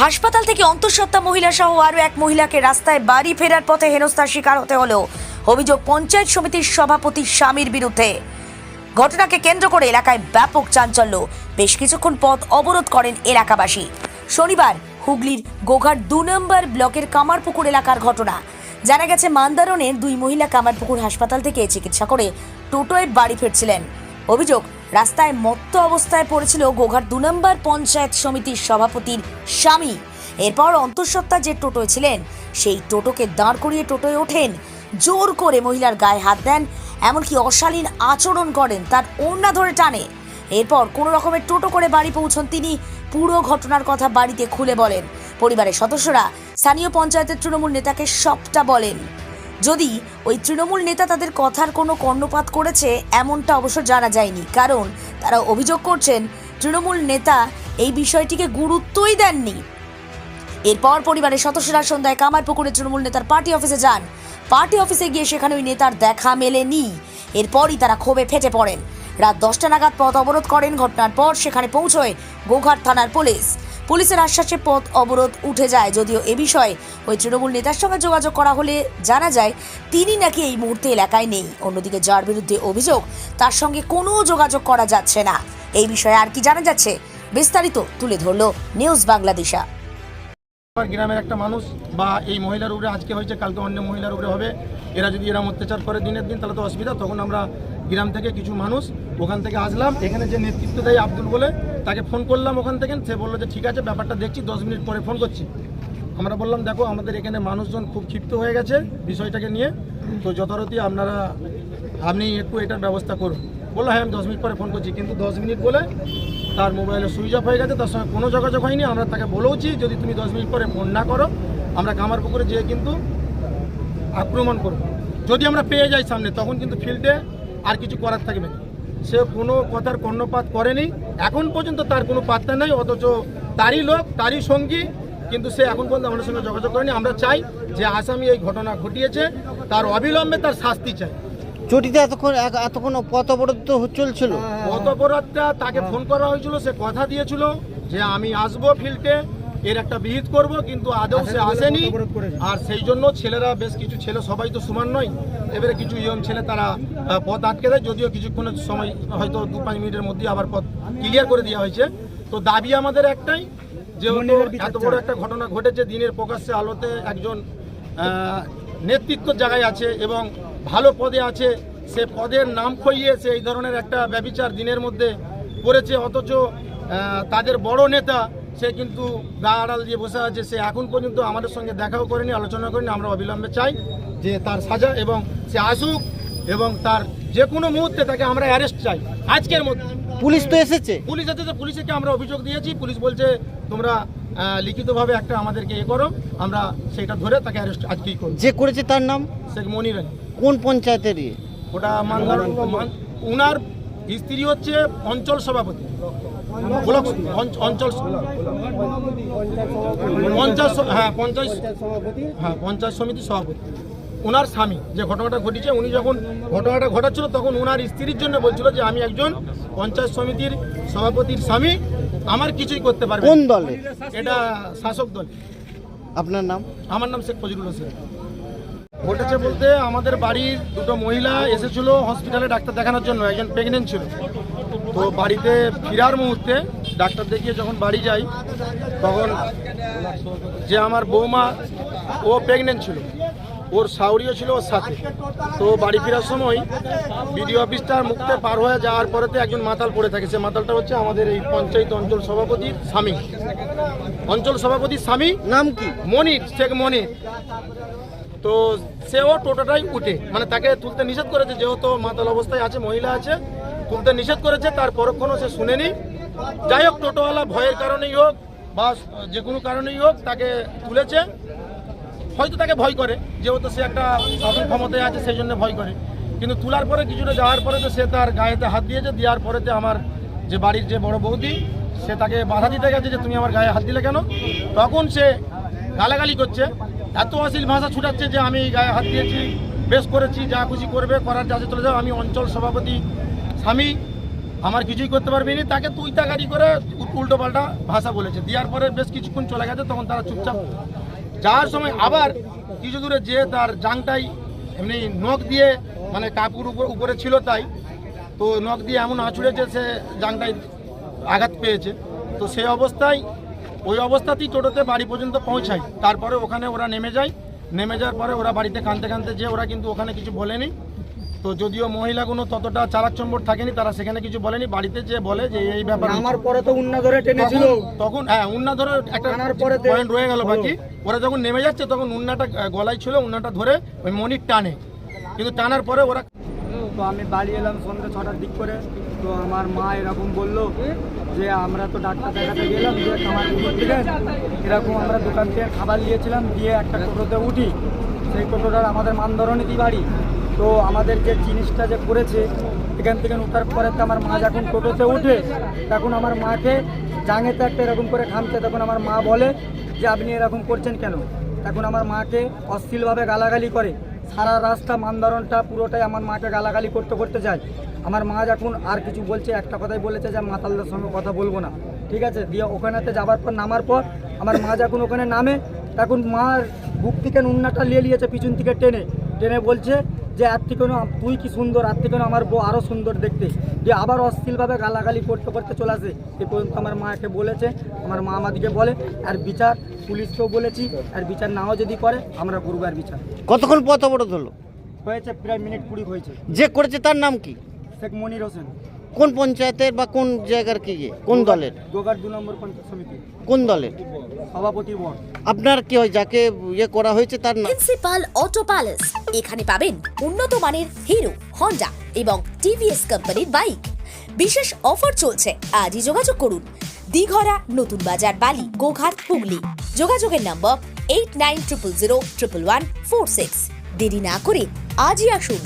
হাসপাতাল থেকে অন্তঃসত্ত্বা মহিলা সহ আরও এক মহিলাকে রাস্তায় বাড়ি ফেরার পথে হেনস্থার শিকার হতে হলো অভিযোগ পঞ্চায়েত সমিতির সভাপতি স্বামীর বিরুদ্ধে। ঘটনাকে কেন্দ্র করে এলাকায় ব্যাপক চাঞ্চল্য। বেশ কিছুক্ষণ পথ অবরোধ করেন এলাকাবাসী। শনিবার হুগলির গোঘাট দু নম্বর ব্লকের কামারপুকুর এলাকার ঘটনা। জানা গেছে, মান্দারণের দুই মহিলা কামারপুকুর হাসপাতাল থেকে চিকিৎসা করে টোটোয় বাড়ি ফিরছিলেন। অভিযোগ রাস্তায় মত্ত অবস্থায় পড়েছিল গোঘাট দু নম্বর পঞ্চায়েত সমিতির সভাপতির স্বামী। এরপর অন্তঃসত্ত্বা যে টোটোয় ছিলেন, সেই টোটোকে দাঁড় করিয়ে টোটোয় ওঠেন। জোর করে মহিলার গায়ে হাত দেন, এমনকি অশালীন আচরণ করেন তার ওড়না ধরে টানে। এরপর কোনো রকমের টোটো করে বাড়ি পৌঁছন তিনি। পুরো ঘটনার কথা বাড়িতে খুলে বলেন। পরিবারের সদস্যরা স্থানীয় পঞ্চায়েতের তৃণমূল নেতাকে সবটা বলেন। যদি ওই তৃণমূল নেতা তাদের কথার কোনো কর্ণপাত করেছে, এমনটা অবশ্য জানা যায়নি। কারণ তারা অভিযোগ করছেন, তৃণমূল নেতা এই বিষয়টিকে গুরুত্বই দেননি। এরপর পরিবারের সদস্যরা সন্ধ্যায় কামারপুকুরে তৃণমূল নেতার পার্টি অফিসে যান। পার্টি অফিসে গিয়ে সেখানে ওই নেতার দেখা মেলেনি। এরপরই তারা ক্ষোভে ফেটে পড়েন। রাত দশটা নাগাদ পথ অবরোধ করেন। ঘটনার পর সেখানে পৌঁছয় গোঘাট থানার পুলিশ। পুলিশের আশ্বাসে পথ অবরোধ উঠে যায়। যদিও এ বিষয়ে ওই তৃণমূল নেতার সঙ্গে যোগাযোগ করা হলে জানা যায়, তিনি নাকি এই মুহূর্তে এলাকায় নেই। অন্যদিকে যার বিরুদ্ধে অভিযোগ, তার সঙ্গে কোনো যোগাযোগ করা যাচ্ছে না। এই বিষয়ে আর কি জানা যাচ্ছে, বিস্তারিত তুলে ধরল নিউজ বাংলাদেশা। আমার গ্রামের একটা মানুষ বা এই মহিলার উপরে, আজকে হয়েছে, কালকে অন্য মহিলার উপরে হবে। এরা যদি এরম অত্যাচার করে দিনের দিন, তাহলে তো অসুবিধা। তখন আমরা গ্রাম থেকে কিছু মানুষ ওখান থেকে আসলাম। এখানে যে নেতৃত্ব দেয় আব্দুল বলে তাকে ফোন করলাম ওখান থেকে, সে বলল যে ঠিক আছে, ব্যাপারটা দেখছি, দশ মিনিট পরে ফোন করছি। আমরা বললাম, দেখো, আমাদের এখানে মানুষজন খুব ক্ষিপ্ত হয়ে গেছে বিষয়টাকে নিয়ে, তো যথারীতি আপনারা, আপনি একটু এটার ব্যবস্থা করুন। বলল হ্যাঁ আমি দশ মিনিট পরে ফোন করছি, কিন্তু দশ মিনিট বলে তার মোবাইলে সুইচ অফ হয়ে গেছে, তার সঙ্গে কোনো যোগাযোগ হয়নি। আমরা তাকে বলেওছি, যদি তুমি দশ মিনিট পরে ফোন না করো, আমরা কামার পুকুরে যেয়ে কিন্তু আক্রমণ করব। যদি আমরা পেয়ে যাই সামনে, তখন কিন্তু ফিল্ডে আর কিছু করার থাকবে না। সে কোনো কথার কর্ণপাত করেনি। এখন পর্যন্ত তার কোনো পাত্তা নেই অথচ তারই লোক তারই সঙ্গী কিন্তু সে এখন পর্যন্ত আমাদের সঙ্গে যোগাযোগ করেনি। আমরা চাই যে আসামি এই ঘটনা ঘটিয়েছে তার অবিলম্বে তার শাস্তি চাই। চটিতে এতক্ষণ এতক্ষণ পথ অবরোধ তো চলছিল অতপরাধটা তাকে ফোন করা হয়েছিল সে কথা দিয়েছিল যে আমি আসব ফিল্ডে এর একটা বিহিত করব কিন্তু আদৌ সে আসেনি। আর সেই জন্য ছেলেরা বেশ কিছু ছেলে সবাই তো সমান নয়। এবারে কিছু ইয়ং ছেলে তারা পথ আটকে দেয় যদিও কিছুক্ষণের সময় হয়তো দু পাঁচ মিনিটের মধ্যে আবার পথ ক্লিয়ার করে দেওয়া হয়েছে। তো দাবি আমাদের একটাই যেহেতু এত বড় একটা ঘটনা ঘটেছে দিনের প্রকাশ্যে আলোতে একজন নেতৃত্ব জায়গায় আছে এবং ভালো পদে আছে। সে পদের নাম খইয়ে সে এই ধরনের একটা ব্যবিচার দিনের মধ্যে করেছে অথচ তাদের বড় নেতা সে কিন্তু গা আড়াল দিয়ে বসে আছে সে এখন পর্যন্ত আমাদের সঙ্গে দেখাও করেনি আলোচনা করেনি। আমরা অবিলম্বে চাই যে তার সাজা এবং সে আসুক এবং তার যে কোনো মুহূর্তে তাকে আমরা অ্যারেস্ট চাই। আজকের মধ্যে। পুলিশ তো এসেছে। পুলিশ এসেছে পুলিশকে আমরা অভিযোগ দিয়েছি। পুলিশ বলছে তোমরা লিখিতভাবে একটা আমাদেরকে এ করো। আমরা সেটা ধরে তাকে অ্যারেস্ট আজকেই করব। যে করেছে তার নাম? শেখ মনিরানি কোন পঞ্চায়েতের ইয়ে? ওটা মান্দার মান- উনার স্ত্রী হচ্ছে অঞ্চল সভাপতি। ব্লক অঞ্চল পঞ্চায়েত হ্যাঁ পঞ্চায়েত হ্যাঁ পঞ্চায়েত সমিতি সভাপতি। ওনার স্বামী যে ঘটনাটা ঘটেছে উনি যখন ঘটনাটা ঘটাচ্ছিল তখন ওনার স্ত্রীর জন্য বলছিল যে আমি একজন পঞ্চায়েত সমিতির সভাপতির স্বামী আমার কিছুই করতে পারবে। কোন দলে? এটা শাসক দল। আপনার নাম? আমার নাম শেখ ফজিলুল হোসেন। ঘটেছে বলতে আমাদের বাড়ির দুটো মহিলা এসেছিল হসপিটালে ডাক্তার দেখানোর জন্য একজন প্রেগনেন্ট ছিল। তো বাড়িতে ফেরার মুহূর্তে ডাক্তার দেখিয়ে যখন বাড়ি যাই তখন যে আমার বৌমা ও প্রেগনেন্ট ছিল। ওর সাউরিও ছিল ওর সাথে। তো বাড়ি ফেরার সময় বিডিও অফিসটার মুখতে পার হয়ে যাওয়ার পরেতে একজন মাতাল পড়ে থাকে। সে মাতালটা হচ্ছে আমাদের এই পঞ্চায়েত অঞ্চল সভাপতির স্বামী। অঞ্চল সভাপতির স্বামী নাম কি? মনির শেখ মনির। তো সেও টোটোটাই উঠে। মানে তাকে তুলতে নিষেধ করেছে যেহেতু মাতাল অবস্থায় আছে মহিলা আছে। তুলতে নিষেধ করেছে, তার পরক্ষণও সে শুনেনি। যাই হোক, টোটোওয়ালা ভয়ের কারণেই হোক বা যে কোনো কারণেই হোক তাকে তুলেছে। হয়তো তাকে ভয় করে, যেহেতু সে একটা শাসন ক্ষমতায় আছে, সেই জন্য ভয় করে। কিন্তু তোলার পরে, কিছুটা যাওয়ার পরে তো সে তার গায়েতে হাত দিয়েছে, দেওয়ার পরেতে আমার যে বাড়ির যে বড় বৌদি, সে তাকে বাধা দিতে গেছে যে তুমি আমার গায়ে হাত দিলে কেন? তখন সে গালাগালি করছে, এত অশ্লীল ভাষা ছুটাচ্ছে যে আমি গায়ে হাত দিয়েছি, বেশ করেছি, যা খুশি করবে, করার যাতে চলে যাও। আমি অঞ্চল সভাপতি স্বামী আমার কিছুই করতে পারবি না, তাকে তুই তাগাড়ি করে উল্টো পাল্টা ভাষা বলেছে। দেওয়ার পরে বেশ কিছুক্ষণ চলে গেছে, তখন তারা চুপচাপ যাওয়ার সময় আবার কিছু দূরে যেয়ে তার জাংটাই এমনি নখ দিয়ে মানে কাপড় উপর, উপরে ছিল তাই, তো নখ দিয়ে এমন আঁচড়েছে সে জাংটাই আঘাত পেয়েছে। তো সেই অবস্থায়, ওই অবস্থাতেই টোটোতে বাড়ি পর্যন্ত পৌঁছায়। তারপরে ওখানে ওরা নেমে যায়, নেমে যাওয়ার পরে ওরা বাড়িতে কানতে কানতে যে ওরা কিন্তু ওখানে কিছু বলেনি। তো যদিও মহিলাগুলো ততটা চালাকচম্বর থাকেনি তারা সেখানে কিছু বলেনি। বাড়িতে যে বলে যে এই ব্যাপার আমার পরে তো উন্না ধরে টেনেছিল। তখন- হ্যাঁ উন্না ধরে একটা পরে পয়েন্ট রয়ে গেল বাকি। ওরা যখন নেমে যাচ্ছে তখন উন্নাটা গলায় ছিল উন্নাটা ধরে ওই মনির টানে। কিন্তু টানার পরে ওরা তো আমি বাড়ি এলাম সন্ধ্যে ছটার দিক করে। তো আমার মা এরকম বলল যে আমরা তো ডাক্তার দেখাতে গেলাম যে পুকুর থেকে এরকম আমরা দোকান থেকে খাবার নিয়েছিলাম দিয়ে একটা টোটোতে উঠি। সেই টোটোটার আমাদের মানধরণীতি বাড়ি? তো আমাদের যে জিনিসটা যে করেছে, এখান থেকে ওঠার পরে তো আমার মা যখন টোটোতে উঠে, তখন আমার মাকে জাঙেতে একটা এরকম করে খামছে, তখন আমার মা বলে যে, আপনি এরকম করছেন কেন? তখন আমার মাকে অশ্লীলভাবে গালাগালি করে। সারা রাস্তা মানধরনটা পুরোটাই আমার মাকে গালাগালি করতে করতে যায়। আমার মা যখন আর কিছু বলছে, একটা কথাই বলেছে যে মাতালদের সঙ্গে কথা বলব না। ঠিক আছে? দিয়ে ওখানেতে যাবার পর, নামার পর, আমার মা যখন ওখানে নামে, তখন মার বুক থেকে নুন্নাটা নিয়ে নিয়েছে পিছন থেকে টেনে। টেনে বলছে যে আর থেকে তুই কি সুন্দর আর থেকে আমার বউ আরও সুন্দর দেখতে। যে আবার অশ্লীলভাবে গালাগালি করতে করতে চলে আসে। এ পর্যন্ত আমার মাকে বলেছে আমার মা আমাদেরকে বলে আর বিচার পুলিশকেও বলেছি আর বিচার নাও যদি করে আমরা করব আর বিচার। কতক্ষণ পথ অবরোধ হলো? হয়েছে প্রায় মিনিট কুড়ি হয়েছে। যে করেছে তার নাম কি? শেখ মনির হোসেন। কোন পঞ্চায়েতের বা কোন জায়গার কি ইয়ে? কোন দলের? গোগার দু নম্বর পঞ্চায়েত সমিতি। কোন দলের? সভাপতি বন আপনার কি হয় যাকে ইয়ে করা হয়েছে তার নাম? প্রিন্সিপাল অটো প্যালেস এখানে পাবেন উন্নত মানের হিরো হন্ডা এবং টিভিএস কোম্পানির বাইক। বিশেষ অফার চলছে আজই যোগাযোগ করুন। দিঘরা নতুন বাজার বালি গোঘাট হুগলি। যোগাযোগের number eight nine triple zero triple one four six দেরি না করে আজই আসুন।